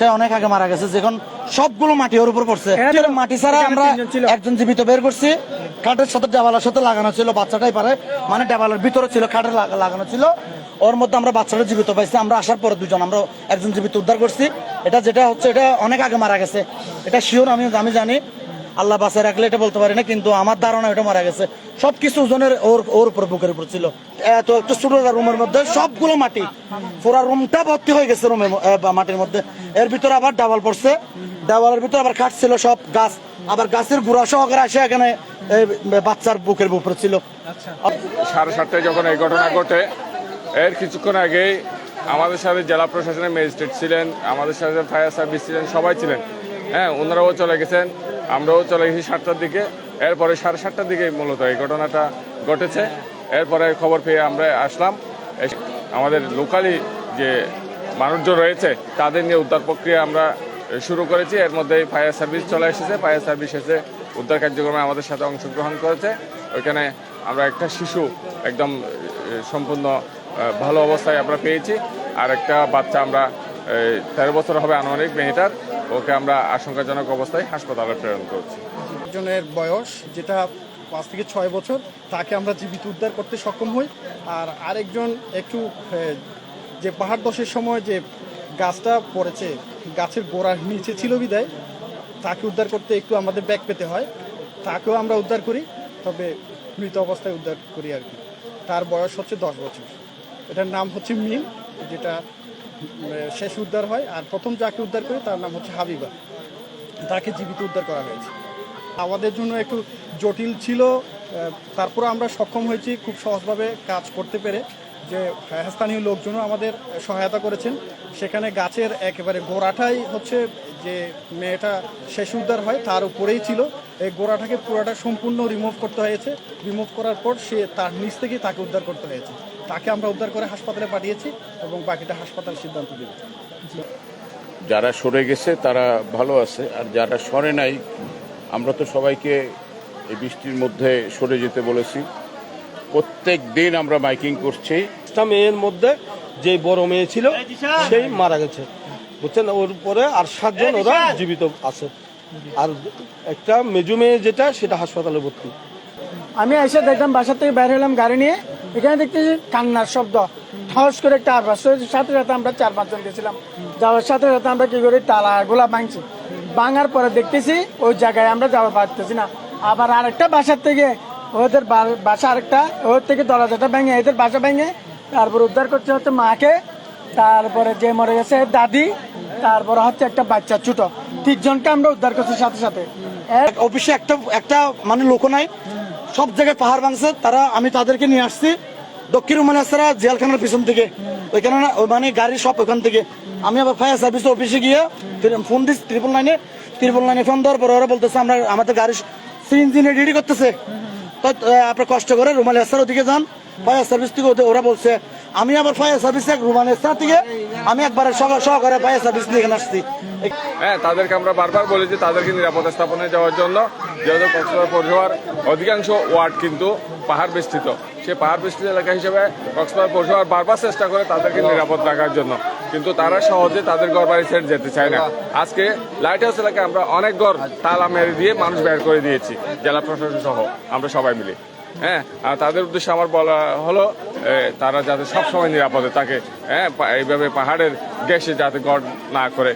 সে অনেক আগে মারা গেছে যখন সবগুলো মাটি ওর উপর পড়ছে। মাটি ছাড়া আমরা। একজন জীবিত বের করছি। কাঠের সাথে ডাবালার সাথে লাগানো ছিল বাচ্চাটাই পারে। মানে ডাবালার ভিতরে ছিল কাঠের লাগানো ছিল। ওর মধ্যে আমরা বাচ্চাটা জীবিত পাইছি আমরা আসার পরে দুজন আমরা একজন জীবিত উদ্ধার করছি। এটা যেটা হচ্ছে এটা অনেক আগে মারা গেছে। এটা শিওর আমি আমি জানি। আল্লাহ বাসায় রাখলে এটা বলতে পারি না, কিন্তু আমার ধারণা এটা মারা গেছে। সবকিছু ওজনের ওর ওর উপর বুকের উপর ছিল। এত একটা ছোট রুমের মধ্যে সবগুলো মাটি। পুরা রুমটা ভর্তি হয়ে গেছে রুমের মাটির মধ্যে। এর ভিতরে আবার ডাবল পড়ছে। ডাবলের ভিতরে আবার কাঠ ছিল সব গাছ। আবার গাছের গুড়া সহকারে আসে এখানে বাচ্চার বুকের উপরে ছিল। সাড়ে সাতটায় যখন এই ঘটনা ঘটে, এর কিছুক্ষণ আগেই আমাদের সাথে জেলা প্রশাসনের ম্যাজিস্ট্রেট ছিলেন, আমাদের সাথে ফায়ার সার্ভিস ছিলেন, সবাই ছিলেন। হ্যাঁ ওনারাও চলে গেছেন। আমরাও চলে গেছি সাতটার দিকে। এরপরে সাড়ে সাতটার দিকে মূলত এই ঘটনাটা ঘটেছে। এরপরে খবর পেয়ে আমরা আসলাম। আমাদের লোকালি যে মানুষজন রয়েছে, তাদের নিয়ে উদ্ধার প্রক্রিয়া আমরা শুরু করেছি। এর মধ্যে ফায়ার সার্ভিস চলে এসেছে। ফায়ার সার্ভিস এসে উদ্ধার কার্যক্রমে আমাদের সাথে অংশগ্রহণ করেছে। ওইখানে আমরা একটা শিশু একদম সম্পূর্ণ ভালো অবস্থায় আমরা পেয়েছি। আর একটা বাচ্চা আমরা তেরো বছর হবে আনুমানিক মেয়েটার ওকে আমরা আশঙ্কাজনক অবস্থায় হাসপাতালে প্রেরণ করছি। একজনের বয়স যেটা পাঁচ থেকে ছয় বছর, তাকে আমরা জীবিত উদ্ধার করতে সক্ষম হই। আর আরেকজন একটু যে পাহাড় দশের সময় যে গাছটা পড়েছে, গাছের গোড়ার নিচে ছিল বিদায়, তাকে উদ্ধার করতে একটু আমাদের ব্যাগ পেতে হয়। তাকেও আমরা উদ্ধার করি, তবে মৃত অবস্থায় উদ্ধার করি আর কি। তার বয়স হচ্ছে দশ বছর। এটার নাম হচ্ছে মিম, যেটা শেষ উদ্ধার হয় আর প্রথম যাকে উদ্ধার করি তার নাম হচ্ছে হাবিবা। তাকে জীবিত উদ্ধার করা হয়েছে। আমাদের জন্য একটু জটিল ছিল তারপরে আমরা সক্ষম হয়েছি, খুব সহজভাবে কাজ করতে পেরে যে স্থানীয় লোকজনও আমাদের সহায়তা করেছেন। সেখানে গাছের একেবারে গোড়াটাই হচ্ছে যে মেয়েটা শেষ উদ্ধার হয়, তার উপরেই ছিল। এই গোড়াটাকে পুরোটা সম্পূর্ণ রিমুভ করতে হয়েছে। রিমুভ করার পর সে তার নিচ থেকেই তাকে উদ্ধার করতে হয়েছে। তাকে আমরা উদ্ধার করে হাসপাতালে পাঠিয়েছি এবং বাকিটা হাসপাতাল সিদ্ধান্ত দেবে। যারা সরে গেছে তারা ভালো আছে আর যারা সরে নাই আমরা তো সবাইকে এই বৃষ্টির মধ্যে সরে যেতে বলেছি। প্রত্যেক দিন আমরা মাইকিং করছি। মেয়ের মধ্যে যে বড় মেয়ে ছিল সেই মারা গেছে। বুঝছেন? ওর পরে আর সাতজন ওরা জীবিত আছে। আর একটা মেজু মেয়ে যেটা সেটা হাসপাতালে ভর্তি। আমি এসে দেখলাম বাসার থেকে বাইরে হলাম গাড়ি নিয়ে। এখানে দেখতেছি কান্নার শব্দ। ঠস করে একটা আবাস সাথে সাথে আমরা চার পাঁচজন গেছিলাম। যাওয়ার সাথে সাথে আমরা কি করি? তালা গোলা ভাঙছি। ভাঙার পরে দেখতেছি ওই জায়গায় আমরা যাওয়া পারতেছি না। আবার আরেকটা বাসার থেকে ওদের বাসা আরেকটা ওর থেকে দরজাটা ভেঙে এদের বাসা ভেঙে তারপর উদ্ধার করছে হচ্ছে মাকে। তারপরে যে মরে গেছে দাদি। তারপরে হচ্ছে একটা বাচ্চা ছোট। তিনজনকে আমরা উদ্ধার করছি সাথে সাথে। অফিসে একটা একটা মানে লোক নাই। সব জায়গায় পাহাড় ভাঙছে, তারা, আমি তাদেরকে নিয়ে আসছি। দক্ষিণ রুমানাসারা জেলখানার পিছন থেকে। ওইখানে মানে গাড়ি সব ওখান থেকে। আমি আবার ফায়ার সার্ভিস অফিসে গিয়ে ফোন দিচ্ছি ত্রিপল লাইনে ত্রিপল লাইনে ফোন দেওয়ার পর ওরা বলতেছে, আমরা, আমাদের গাড়ি সিএনজি রেডি করতেছে। তো আপনার কষ্ট করে রুমাল আসার ওদিকে যান। ফায়ার সার্ভিস থেকে ওরা বলছে আমি আবার ফায়ার সার্ভিস রুমাল এসার থেকে আমি একবারে সহ- সহকারে ফায়ার সার্ভিস নিয়ে এখানে আসছি। হ্যাঁ তাদেরকে আমরা বারবার বলেছি তাদেরকে নিরাপদ স্থাপনে যাওয়ার জন্য, যেহেতু কক্সবাজার পৌরসভার অধিকাংশ ওয়ার্ড কিন্তু পাহাড় বেষ্টিত। সেই পাহাড় বেষ্টিত এলাকা হিসেবে কক্সবাজার পৌরসভার বারবার চেষ্টা করে তাদেরকে নিরাপদ রাখার জন্য। কিন্তু তারা সহজে তাদের ঘর বাড়ি ছেড়ে যেতে চায় না। আজকে লাইট হাউস এলাকায় আমরা অনেক ঘর তালা মেরে দিয়ে মানুষ বের করে দিয়েছি, জেলা প্রশাসন সহ আমরা সবাই মিলে। হ্যাঁ আর তাদের উদ্দেশ্যে আমার বলা হলো তারা যাতে সবসময় নিরাপদে থাকে হ্যাঁ এইভাবে পাহাড়ের গ্যাসে যাতে গড় না করে।